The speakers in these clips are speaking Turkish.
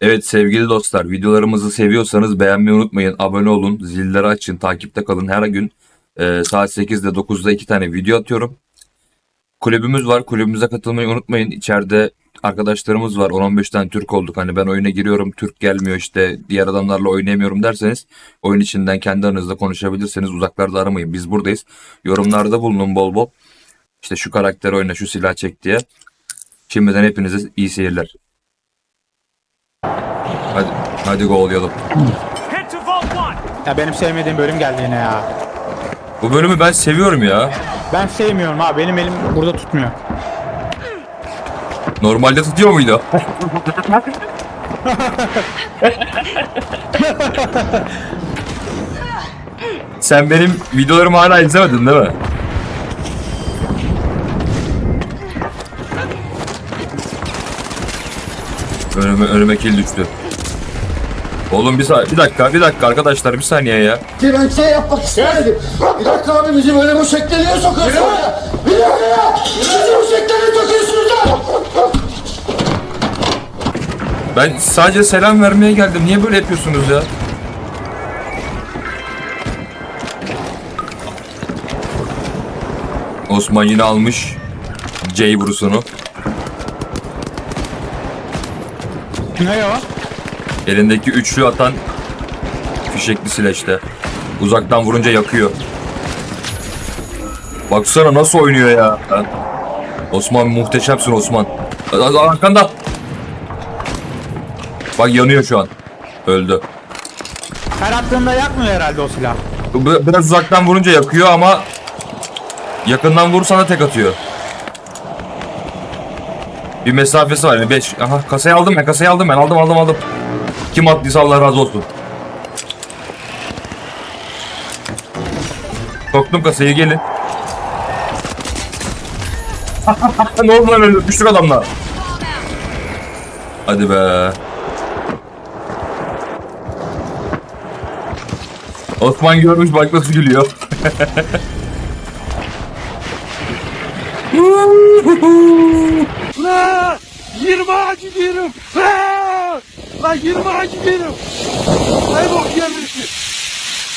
Evet sevgili dostlar videolarımızı seviyorsanız beğenmeyi unutmayın. Abone olun, zilleri açın, takipte kalın. Her gün e, saat 8'de 9'da iki tane video atıyorum. Kulübümüz var. Kulübümüze katılmayı unutmayın. İçeride arkadaşlarımız var. 10-15 tane Türk olduk. Hani ben oyuna giriyorum. Türk gelmiyor işte. Diğer adamlarla oynayamıyorum derseniz oyun içinden kendi aranızda konuşabilirseniz uzaklarda aramayın. Biz buradayız. Yorumlarda bulunun bol bol. İşte şu karakter oyna, şu silah çek diye. Şimdiden hepinize iyi seyirler. Hadi, hadi Vault 1! Ya benim sevmediğim bölüm geldi yine ya. Bu bölümü ben seviyorum ya. Ben sevmiyorum abi. Benim elim burada tutmuyor. Normalde tutuyor muydu? Sen benim videolarımı hala izlemedin değil mi? Önüme, önüme kill düştü. Oğlum bir, sa- bir dakika bir dakika arkadaşlar bir saniye ya. Ki ben şey yapmak istemedim. Bir dakika abi bizi böyle bu şekle niye sokuyorsun ya? Bir dakika ya! Bizi bu şekle niye sokuyorsunuz ya? Ben sadece selam vermeye geldim. Niye böyle yapıyorsunuz ya? Osman yine almış J vurusunu. Ne o? Elindeki üçlü atan fişekli sileçte. Uzaktan vurunca yakıyor. Baksana nasıl oynuyor ya. Osman muhteşemsin Osman. Arkanda. Bak yanıyor şu an. Öldü. Her attığında yakmıyor herhalde o silah. Biraz uzaktan vurunca yakıyor ama yakından vurursan da tek atıyor. Bir mesafesi var yani 5. Aha kasayı aldım ben kasayı aldım ben aldım aldım aldım. Kim attıysa Allah razı olsun. Soktum kasayı gelin. ne oldu lan öyle düştük adamla. Hadi be. Osman görmüş bak nasıl gülüyor. Ulan! 20 ağacı gidiyorum! Lan 20 ağacı gidiyorum! Ay bok yemişim!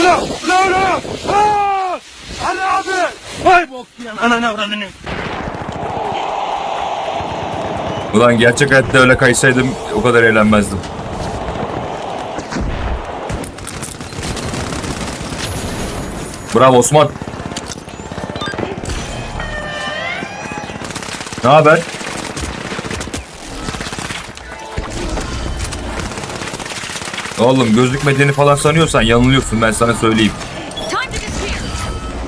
Ulan! Ulan ulan! Ulan! Ali abi! Ay bok yiyen ananı avradını! Ulan gerçek hayatta öyle kaysaydım o kadar eğlenmezdim. Bravo Osman. Ne haber? Oğlum gözükmediğini falan sanıyorsan yanılıyorsun ben sana söyleyeyim.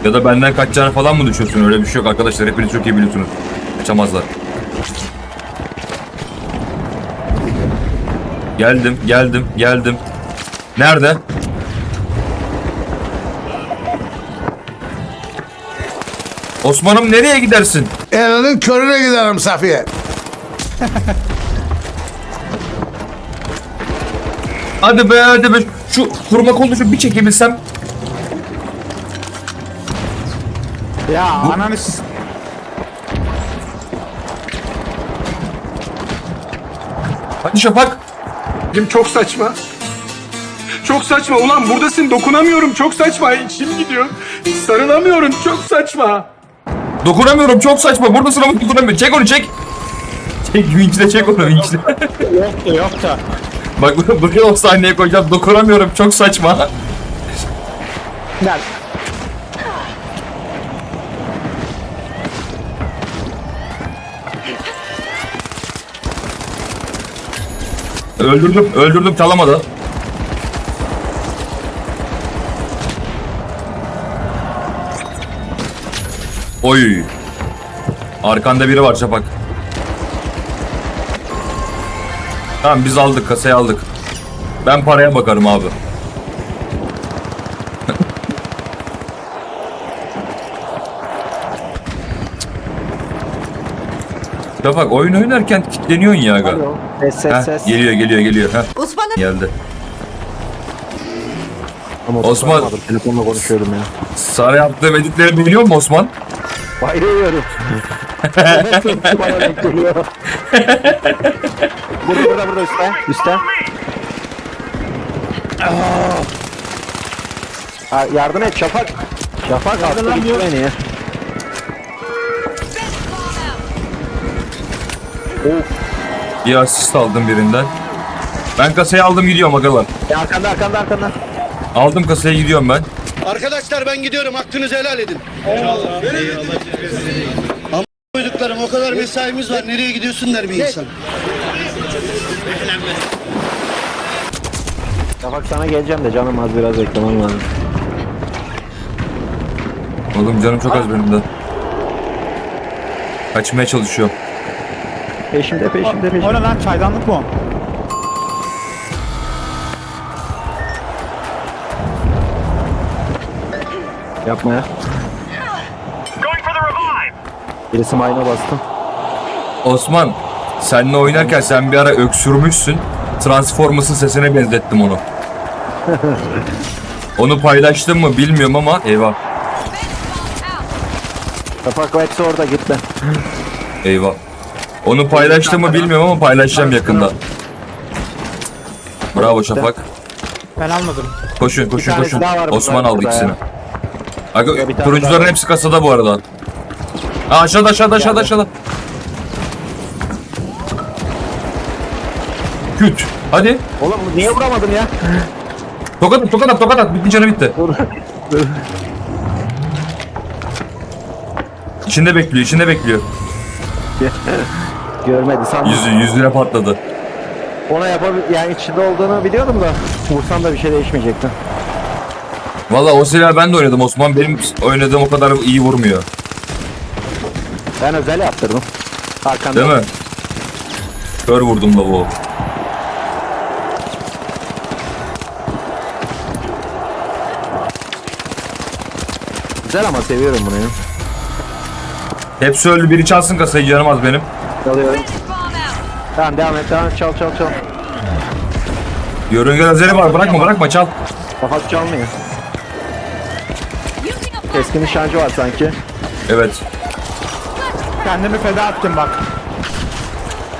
Ya da benden kaçacağını falan mı düşünüyorsun? Öyle bir şey yok arkadaşlar. Hepiniz çok iyi biliyorsunuz. Kaçamazlar. Geldim, geldim, geldim. Nerede? Osman'ım nereye gidersin? Elinin körüne giderim Safiye. Hadi be hadi be. Şu kurma kolunu şu bir çekebilsem. Ya ananı s- Hadi Şafak. Benim çok saçma. Çok saçma. Ulan buradasın dokunamıyorum. Çok saçma. İçim gidiyor. Sarılamıyorum. Çok saçma. Dokunamıyorum çok saçma. Buradasın ama dokunamıyorum. Çek onu çek. Çek vinçle çek onu vinçle. yok da yok da. Bak buraya o sahneye koyacağım. Dokunamıyorum çok saçma. Gel. Öldürdüm, öldürdüm çalamadı. Oy. Arkanda biri var Şafak. Tamam biz aldık, kasayı aldık. Ben paraya bakarım abi. Şafak oyun oynarken kilitleniyorsun ya aga. Ses ses Heh, ses. geliyor geliyor geliyor. Heh, Osman'ım geldi. Ama Osman. tutamadım, Telefonla konuşuyordum ya. Sana yaptığım editleri biliyor musun Osman? Bayılıyorum. Bana denk geliyor. burada burada burada üstte. Üstte. Ha, yardım et Şafak. Şafak attı gitti beni. Bir asist aldım birinden. Ben kasayı aldım gidiyorum agalar. Ya arkanda arkanda arkanda. Aldım kasaya gidiyorum ben. Arkadaşlar ben gidiyorum. Hakkınızı helal edin. Eyvallah. Ama koyduklarım o kadar mesaimiz var. Nereye gidiyorsun der bir insan. Şafak sana geleceğim de canım az biraz beklemem lazım. Oğlum canım çok az benim de. Kaçmaya çalışıyorum. Peşimde peşimde peşimde. O ne lan çaydanlık mı? o? Yapma ya. Birisi mayına bastım. Osman seninle oynarken sen bir ara öksürmüşsün. Transformers'ın sesine benzettim onu. onu paylaştım mı bilmiyorum ama eyvah Şafak Vex orada gitti. eyvah. Onu paylaştım mı bilmiyorum ama paylaşacağım yakında. Bravo Şafak. Ben almadım. Koşun koşun koşun. Osman aldı ikisini. Aga, turuncuların hepsi kasada bu arada. Aa, aşağıda aşağıda aşağıda aşağıda. Küt. Hadi. Oğlum niye vuramadım ya? Tokat at tokat at tokat at. Bitti canı bitti. İçinde bekliyor içinde bekliyor. Görmedi sandım. Yüzü yüzüne patladı. Ona yapabil yani içinde olduğunu biliyordum da vursam da bir şey değişmeyecekti. Valla o silahı ben de oynadım Osman. Benim oynadığım o kadar iyi vurmuyor. Ben özel yaptırdım. Arkanda. Değil mi? Kör vurdum da bu. Güzel ama seviyorum bunu ya. Hepsi öldü. Biri çalsın kasayı canım benim. Alıyorum. Tamam devam et devam et çal çal çal. Yörünge lazeri var. Bırakma bırakma çal. Kafası çalmıyor. Keskin nişancı var sanki. Evet. Kendimi feda ettim bak.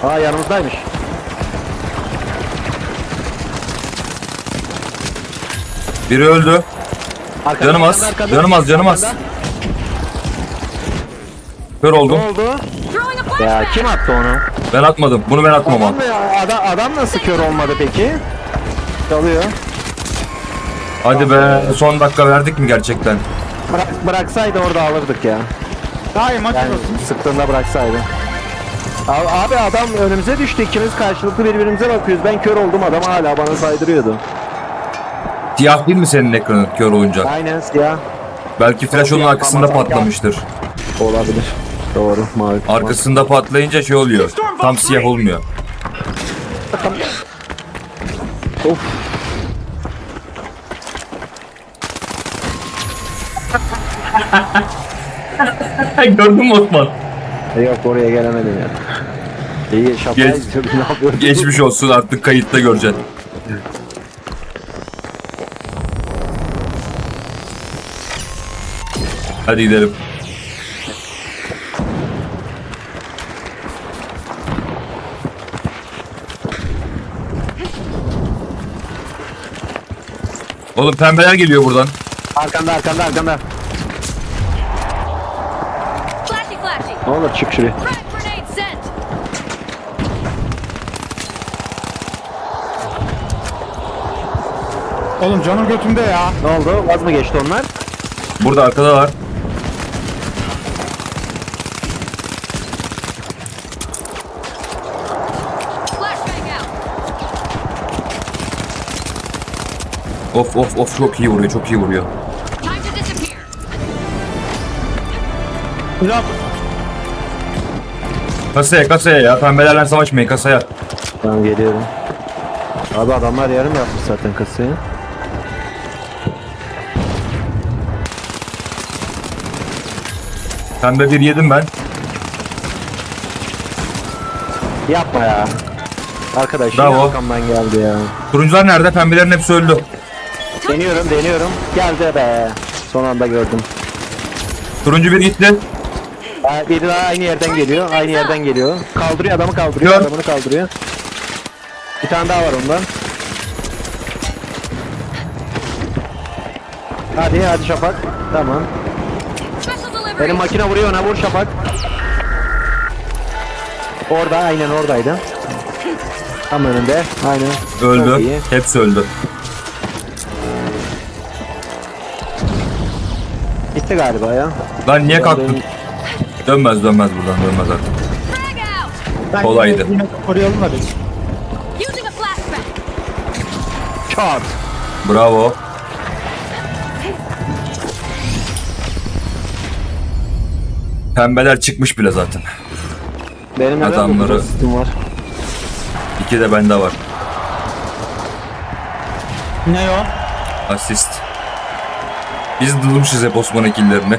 Aa yanımızdaymış. Biri öldü. Arkada, Canım az. arkada, arkada. Canım az canım az. Kör Ne oldum. oldu? Ya kim attı onu? Ben atmadım. Bunu ben atmam Adam, mı ya? adam, adam nasıl kör olmadı peki? Çalıyor. Hadi be. Son dakika verdik mi gerçekten? Bırak, bıraksaydı orada alırdık ya. Daha iyi maç Yani olsun. sıktığında bıraksaydı. Abi, abi adam önümüze düştü. İkimiz karşılıklı birbirimize bakıyoruz. Ben kör oldum adam hala bana saydırıyordu. Siyah değil mi senin ekranın kör olunca? Aynen siyah. Belki flash onun arkasında patlamıştır. Olabilir. Doğru mavi. Arkasında patlayınca şey oluyor. Tam siyah olmuyor. Of. Gördün mü Osman? Yok oraya gelemedim ya. İyi şapkayı Geç- ne yapıyorsun? Geçmiş olsun artık kayıtta göreceksin. Hadi gidelim. Oğlum pembeler geliyor buradan. Arkanda arkanda arkanda. Ne olur çık şuraya. Oğlum canım götümde ya. Ne oldu? Vaz mı geçti onlar? Burada arkada var. Flashbang out. Of of of çok iyi vuruyor çok iyi vuruyor. Disappear. Pilot. Kasaya kasaya ya pembelerle savaşmayın kasaya. Tamam geliyorum. Abi adamlar yarım yapmış zaten kasayı. Pembe bir yedim ben. Yapma ya. Arkadaş yine Bravo. arkamdan geldi ya. Turuncular nerede? Pembelerin hepsi öldü. Deniyorum deniyorum. Geldi be. Son anda gördüm. Turuncu bir gitti. Biri daha aynı yerden geliyor. Aynı yerden geliyor. Kaldırıyor adamı kaldırıyor. Gör. Adamını kaldırıyor. Bir tane daha var ondan. Hadi hadi Şafak. Tamam. Benim makine vuruyor ona vur Şafak. Orada aynen oradaydı. Tam önünde. Aynen. Öldü. Hepsi öldü. Gitti galiba ya. Lan niye kalktın? Dönmez dönmez buradan dönmez artık. Ben Kolaydı. yine- Yine koruyalım da biz. Using a flashbang. Çat. Bravo. Pembeler çıkmış bile zaten. Benim Adamları- bu sistem var? İki de bende var. Ne o? Asist. Biz dılmışız hep Osman ekillerini.